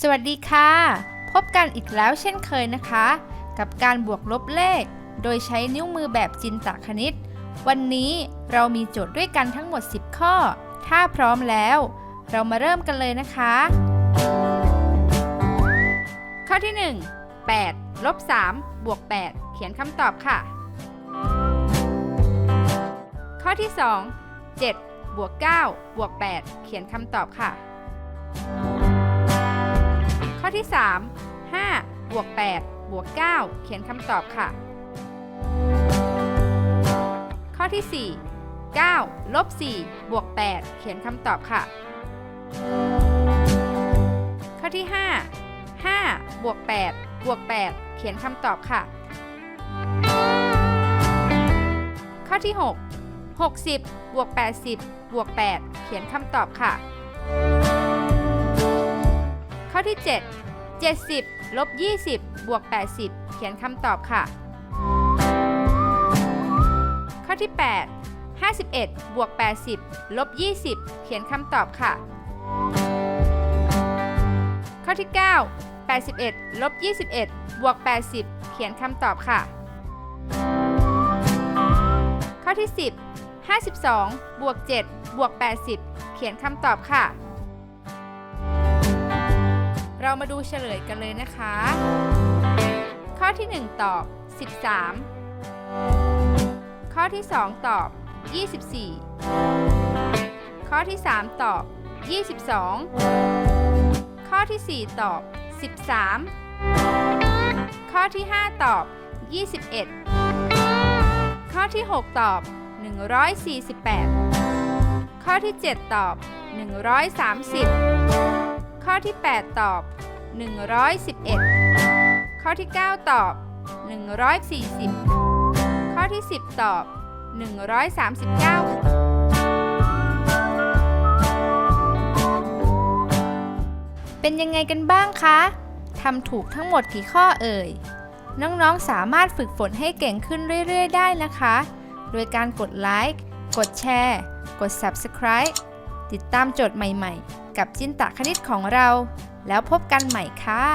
สวัสดีค่ะ พบกันอีกแล้วเช่นเคยนะคะ กับการบวกลบเลข โดยใช้นิ้วมือแบบจินตคณิต วันนี้เรามีโจทย์ด้วยกันทั้งหมด 10 ข้อ ถ้าพร้อมแล้ว เรามาเริ่มกันเลยนะคะ ข้อที่ 1 8ลบ3บวก8 เขียนคำตอบค่ะ ข้อที่ 2 7บวก9บวก8 เขียนคำตอบค่ะ ข้อที่ 3 5บวก8บวก9 เขียนคำตอบค่ะ ข้อที่ 4 9ลบ4บวก8 เขียนคำตอบค่ะ ข้อที่ 5 5บวก8บวก8 เขียนคำตอบค่ะ ข้อที่ 6 60บวก80บวก8 เขียนคำตอบค่ะ ข้อที่ 7 70ลบ20บวก80 เขียนคำตอบค่ะ ข้อที่ 8 51บวก80ลบ20 เขียนคำตอบค่ะ ข้อที่ 9 81ลบ21บวก80 เขียนคำตอบค่ะ ข้อที่ 10 52บวก7บวก80 เขียนคำตอบค่ะ เรามาดูเฉลยกันเลยนะคะ ข้อที่ 1 ตอบ 13 ข้อที่ 2 ตอบ 24 ข้อที่ 3 ตอบ 22 ข้อที่ 4 ตอบ 13 ข้อที่ 5 ตอบ 21 ข้อที่ 6 ตอบ 148 ข้อที่ 7 ตอบ 130 ข้อที่ 8 ตอบ 111 ข้อที่ 9 ตอบ 140 ข้อที่ 10 ตอบ 139เป็นยังไงกันบ้างคะ ทำถูกทั้งหมดกี่ข้อเอ่ย น้องๆ สามารถฝึกฝนให้เก่งขึ้นเรื่อย ๆ ได้นะคะ โดยการกดไลค์ กดแชร์ กด Subscribe ติดตามโจทย์ใหม่ๆ กับจินตะคณิตของเรา แล้วพบกันใหม่ค่ะ